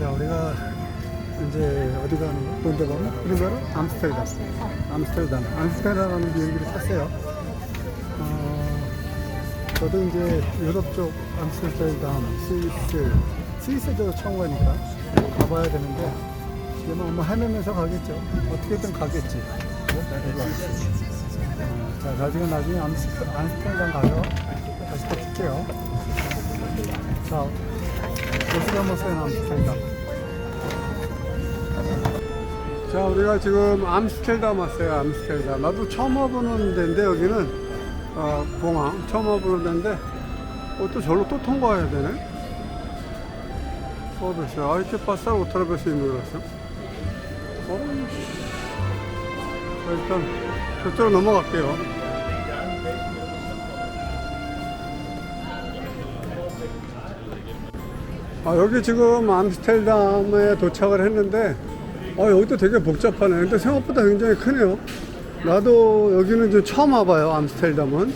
자, 우리가 이제 어디 가는 거? 뭔데 가면? 우리가로 암스테르담. 암스테르담. 암스테르담 비행기를 탔어요. 어, 저도 이제 유럽 쪽 암스테르담, 스위스, 스위스도 처음 가니까 가봐야 되는데 지금 뭐 헤매면서 가겠죠. 어떻게든 가겠지. 어, 자, 나중에 나중에 암스테, 암스테르담 가서 다시 또 킬게요. 자, 어떻게 한번 써요, 암스테르담. 자, 우리가 지금 암스테르담 왔어요, 암스테르담. 나도 처음 와보는 데인데, 여기는, 어, 공항, 처음 와보는 데인데, 어, 또 절로 또 통과해야 되네? 어, 됐어요. 아이티 파스타 오토라베스 인물이었어. 어, 자, 일단, 저쪽으로 넘어갈게요. 아, 여기 지금 암스테르담에 도착을 했는데, 아, 여기도 되게 복잡하네. 근데 생각보다 굉장히 크네요. 나도 여기는 이제 처음 와봐요, 암스테르담은.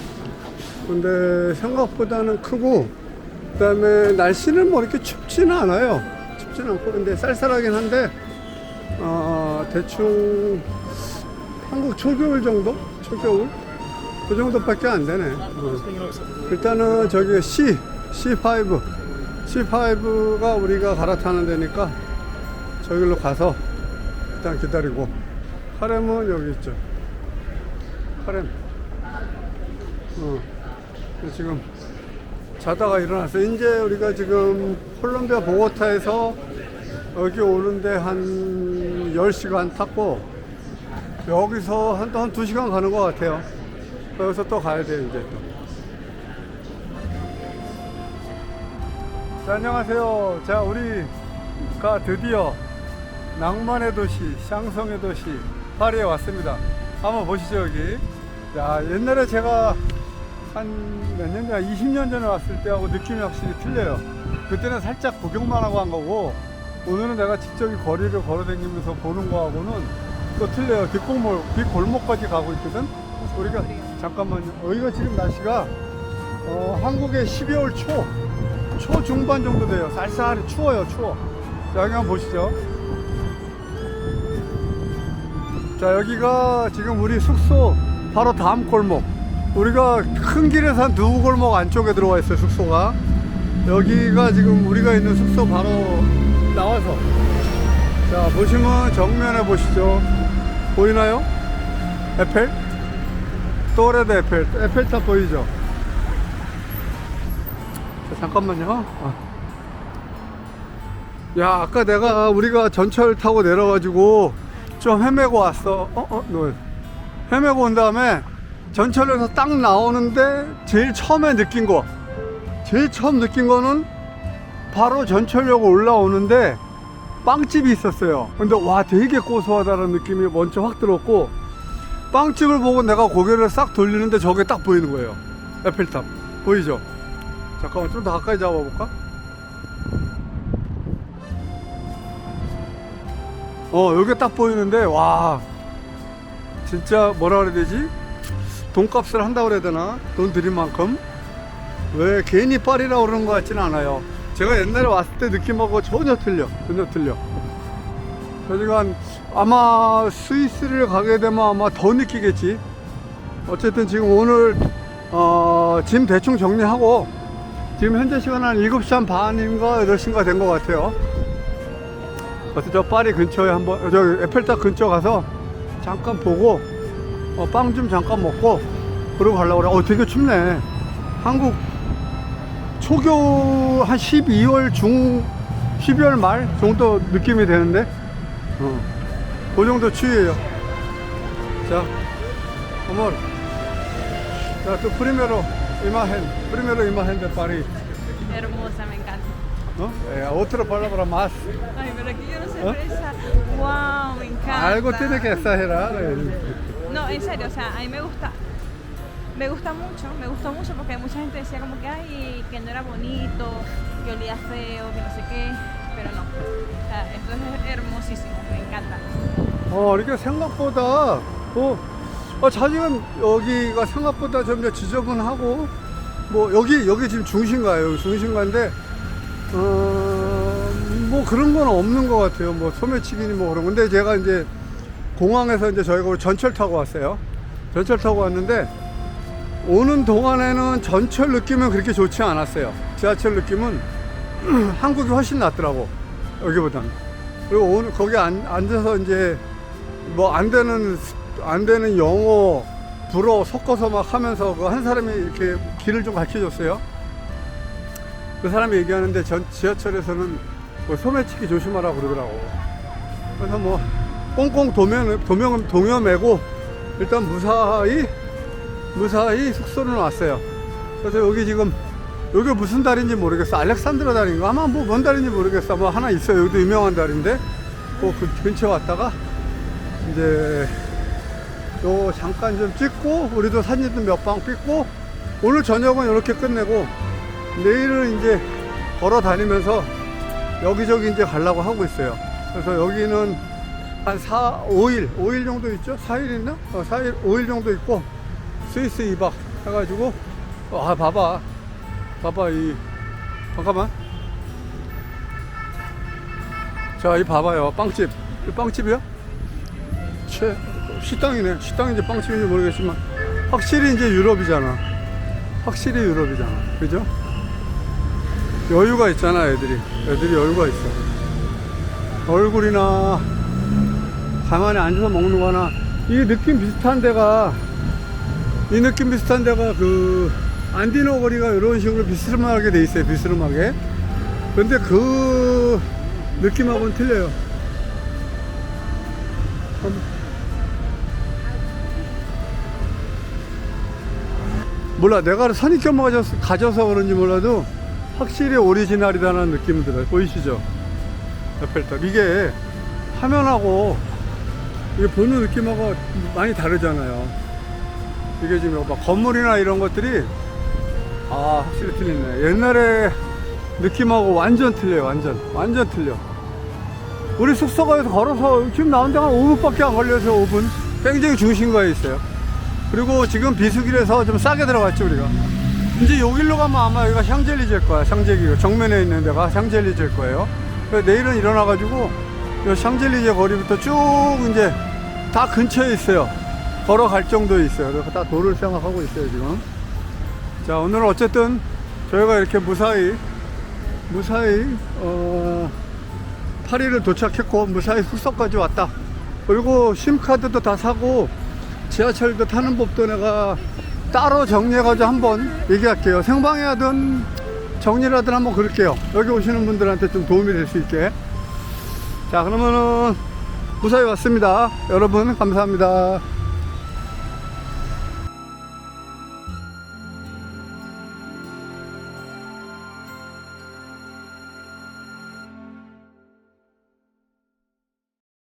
근데 생각보다는 크고, 그 다음에 날씨는 뭐 이렇게 춥지는 않아요. 춥지는 않고, 근데 쌀쌀하긴 한데, 어, 대충 한국 초겨울 정도? 초겨울? 그 정도밖에 안 되네. 어. 일단은 저기 C, C5. C5가 우리가 갈아타는 데니까 저기로 가서 일단 기다리고 카렘은 여기 있죠. 카렘. 어. 지금 자다가 일어났어요. 이제 우리가 지금 콜롬비아 보고타에서 여기 오는데 한 10시간 탔고 여기서 한, 한 2시간 가는 것 같아요. 여기서 또 가야 돼요, 이제 또. 자, 안녕하세요. 자, 우리가 드디어 낭만의 도시, 샹송의 도시, 파리에 왔습니다. 한번 보시죠, 여기. 야, 옛날에 제가 한 몇 년 전, 20년 전에 왔을 때하고 느낌이 확실히 틀려요. 그때는 살짝 구경만 하고 한 거고, 오늘은 내가 직접 이 거리를 걸어 다니면서 보는 거하고는 또 틀려요. 뒷골목, 뒷골목까지 가고 있거든? 우리가, 잠깐만요. 여기가 지금 날씨가, 어, 한국의 12월 초, 초중반 정도 돼요. 쌀쌀해, 추워요, 추워. 자, 여기 한번 보시죠. 자, 여기가 지금 우리 숙소 바로 다음 골목. 우리가 큰 길에서 한 두 골목 안쪽에 들어와 있어요, 숙소가. 여기가 지금 우리가 있는 숙소 바로 나와서. 자, 보시면 정면에 보시죠. 보이나요? 에펠? 또레드 에펠. 에펠탑 보이죠? 자, 잠깐만요. 아. 야, 아까 내가 우리가 전철 타고 내려가지고 좀 헤매고 왔어. 어, 어, 너 헤매고 온 다음에 전철에서 딱 나오는데 제일 처음에 느낀 거, 제일 처음 느낀 거는 바로 전철역 올라오는데 빵집이 있었어요. 근데 와, 되게 고소하다는 느낌이 먼저 확 들었고 빵집을 보고 내가 고개를 싹 돌리는데 저게 딱 보이는 거예요. 에펠탑. 보이죠? 잠깐만 좀 더 가까이 잡아볼까? 어 여기 딱 보이는데 와 진짜 뭐라 그래야 되지? 돈값을 한다고 그래야 되나? 돈 들인 만큼 왜 괜히 파리라고 그러는 것 같지는 않아요 제가 옛날에 왔을 때 느낌하고 전혀 틀려 전혀 틀려 저희가 아마 스위스를 가게 되면 아마 더 느끼겠지 어쨌든 지금 오늘 어, 짐 대충 정리하고 지금 현재 시간 한 7시 한 반인가 8시인가 된 것 같아요. 그래서 저 파리 근처에 한번, 저 에펠탑 근처 가서 잠깐 보고, 어, 빵 좀 잠깐 먹고, 그러고 가려고 그래. 어, 되게 춥네. 한국 초겨울 한 12월 중, 12월 말 정도 느낌이 되는데, 어, 그 정도 추위에요. 자, 어머, 자, 또 프리메로 이마헨, 프리메로 이마헨 de París. Hermosa, me encanta. ¿no? Eh, otra palabra más. Ay, pero aquí yo no sé ¿Ah? expresar. Wow, me encanta. Algo tiene que exagerar. eh. No, en serio, o sea, a mí me gusta. Me gusta mucho, me gustó mucho porque mucha gente decía como que ay, que no era bonito, que olía feo, que no sé qué, pero no. O sea, esto es hermosísimo, me encanta. 어, 이렇게 생각보다, 어, 어, 자기는 여기가 생각보다 좀 지저분하고, 뭐, 여기, 여기 지금 중심가예요. 중심가인데, 어, 뭐, 뭐 그런 건 없는 것 같아요. 뭐 소매치기니 뭐 그런 건데 제가 이제 공항에서 이제 저희가 전철 타고 왔어요. 전철 타고 왔는데 오는 동안에는 전철 느낌은 그렇게 좋지 않았어요. 지하철 느낌은 한국이 훨씬 낫더라고 여기보다는. 그리고 오늘 거기 앉, 앉아서 이제 뭐 안 되는 안 되는 영어 불어 섞어서 막 하면서 그 한 사람이 이렇게 길을 좀 가르쳐 줬어요. 그 사람이 얘기하는데 전 지하철에서는 뭐 소매치기 조심하라고 그러더라고. 그래서 뭐 꽁꽁 도면 도면 동여매고 일단 무사히 무사히 숙소는 왔어요. 그래서 여기 지금 여기 무슨 다리인지 모르겠어. 알렉산드라 다리인가? 아마 뭐뭔 다리인지 모르겠어. 뭐 하나 있어요. 여기도 유명한 다리인데 그 근처 왔다가 이제 요 잠깐 좀 찍고 우리도 사진도 몇방 찍고 오늘 저녁은 이렇게 끝내고 내일은 이제 걸어 다니면서 여기저기 이제 가려고 하고 있어요. 그래서 여기는 한 4, 5일, 5일 정도 있죠? 4일 있나? 어, 4일, 5일 정도 있고 스위스 2박 해가지고 아 봐봐 봐봐 이 잠깐만 자 이 봐봐요 빵집 이 빵집이야? 채 식당이네. 식당인지 빵집인지 모르겠지만 확실히 이제 유럽이잖아. 확실히 유럽이잖아. 그죠? 여유가 있잖아 애들이. 애들이 여유가 있어. 얼굴이나 가만히 앉아서 먹는 거나 이 느낌 비슷한 데가 이 느낌 비슷한 데가 그 안디노 거리가 이런 식으로 비스름하게 돼 있어요 비스름하게. 근데 그 느낌하고는 틀려요 몰라. 내가 선입견 가져서, 가져서 그런지 몰라도 확실히 오리지널이라는 느낌이 들어요. 보이시죠? 에펠탑 이게 화면하고 이게 보는 느낌하고 많이 다르잖아요. 이게 지금 막 건물이나 이런 것들이 아 확실히 틀리네. 옛날에 느낌하고 완전 틀려요 완전. 완전 틀려. 우리 숙소가에서 걸어서 지금 나온 데가 한 5분밖에 안 걸려서 5분? 굉장히 중심가에 있어요 그리고 지금 비수길에서 좀 싸게 들어갔죠 우리가. 이제 요 길로 가면 아마 여기가 샹젤리제일 거야 샹젤리 정면에 있는 데가 샹젤리제일 거예요. 그래서 내일은 일어나가지고 요 샹젤리제 거리부터 쭉 이제 다 근처에 있어요. 걸어갈 정도에 있어요. 그래서 다 도를 생각하고 있어요 지금. 자 오늘은 어쨌든 저희가 이렇게 무사히 무사히 어 파리를 도착했고 무사히 숙소까지 왔다. 그리고 심카드도 다 사고 지하철도 타는 법도 내가 따로 정리해가지고 한번 얘기할게요. 생방에 하든 정리를 하든 한번 그럴게요. 여기 오시는 분들한테 좀 도움이 될 수 있게. 자 그러면은 무사히 왔습니다. 여러분 감사합니다